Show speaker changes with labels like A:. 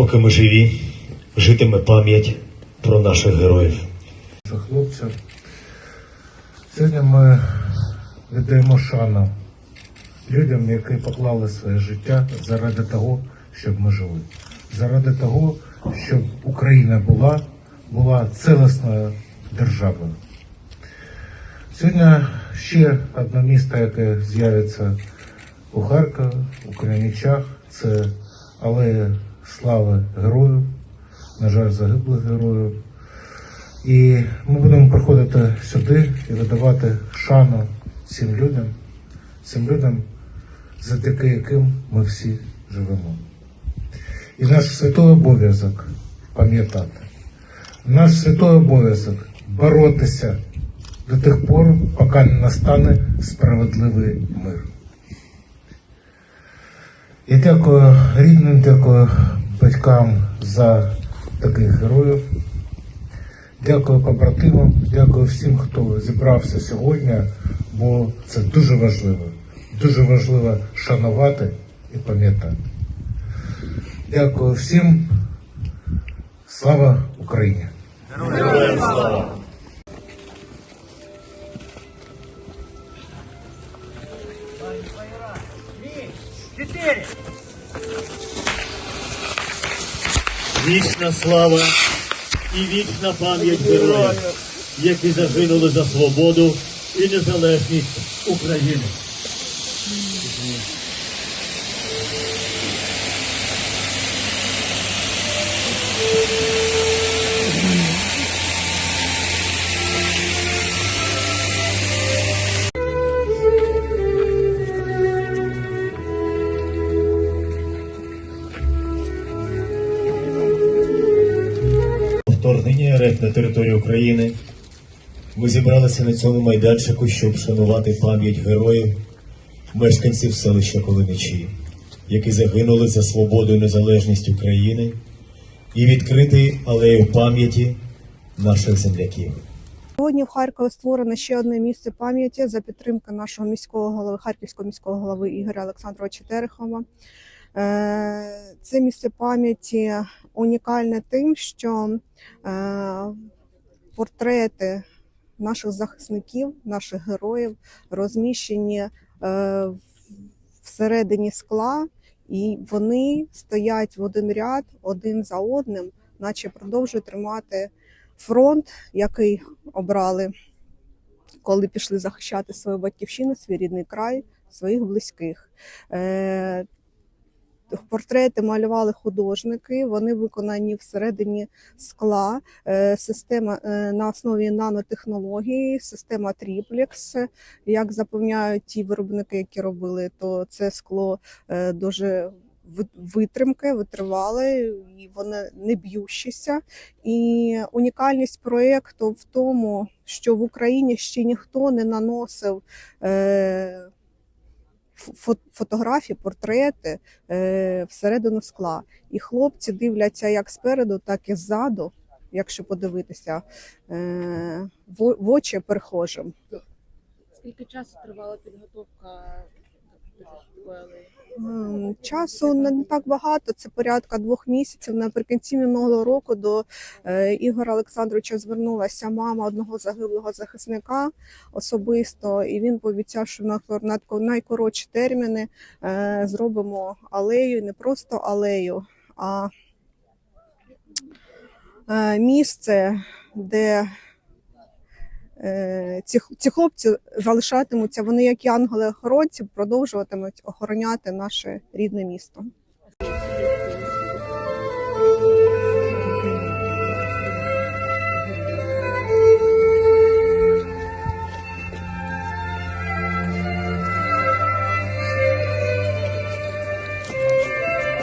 A: поки ми живі, житиме пам'ять про наших героїв.
B: за хлопців. Сьогодні ми віддаємо шану людям, які поклали своє життя заради того, щоб ми жили. Заради того, щоб Україна була, була цілісною державою. Сьогодні ще одне місто, яке з'явиться у Харкові, у Кременчах, це алея слави героїв, на жаль, загиблих героїв. І ми будемо приходити сюди і видавати шану цим людям, цим людям, завдяки яким ми всі живемо. І наш святой обов'язок пам'ятати, наш святой обов'язок боротися до тих пор, поки не настане справедливий мир. Я дякую рідним, дякую батькам за таких героїв. Дякую побратимам, дякую всім, хто зібрався сьогодні, бо це дуже важливо. Дуже важливо шанувати і пам'ятати. Дякую всім. Слава Україні!
A: Вічна слава і вічна пам'ять героїв, які загинули за свободу і незалежність України. Вторгнення РФ на територію України. Ми зібралися на цьому майданчику, щоб вшанувати пам'ять героїв, мешканців селища Колиничі, які загинули за свободу і незалежність України, і відкрити алею пам'яті наших земляків.
C: Сьогодні в Харкові створено ще одне місце пам'яті за підтримки нашого міського голови, харківського міського голови Ігоря Олександровича Терехова. Е, Це місце пам'яті унікальне тим, що е, портрети наших захисників, наших героїв розміщені е, всередині скла, і вони стоять в один ряд один за одним, наче продовжують тримати фронт, який обрали, коли пішли захищати свою батьківщину, свій рідний край, своїх близьких. Портрети малювали художники, вони виконані всередині скла, Е, система е, на основі нанотехнології, система тріплекс. Як запевняють ті виробники, які робили, то це скло е, дуже ви- витримке, витривале, і воно не б'ющеся. І унікальність проєкту в тому, що в Україні ще ніхто не наносив фотографії, портрети е, всередину скла. І хлопці дивляться як спереду, так і ззаду, якщо подивитися, е, в, очі перехожим.
D: Скільки часу тривала підготовка
C: Часу не так багато, це порядка двох місяців. Наприкінці минулого року до е, Ігора Олександровича звернулася мама одного загиблого захисника особисто, і він пообіцяв, що на кор- на ко- найкоротші терміни е, зробимо алею, не просто алею, а е, місце, де ці, ці хлопці залишатимуться, вони як і ангели-охоронці, продовжуватимуть охороняти наше рідне місто.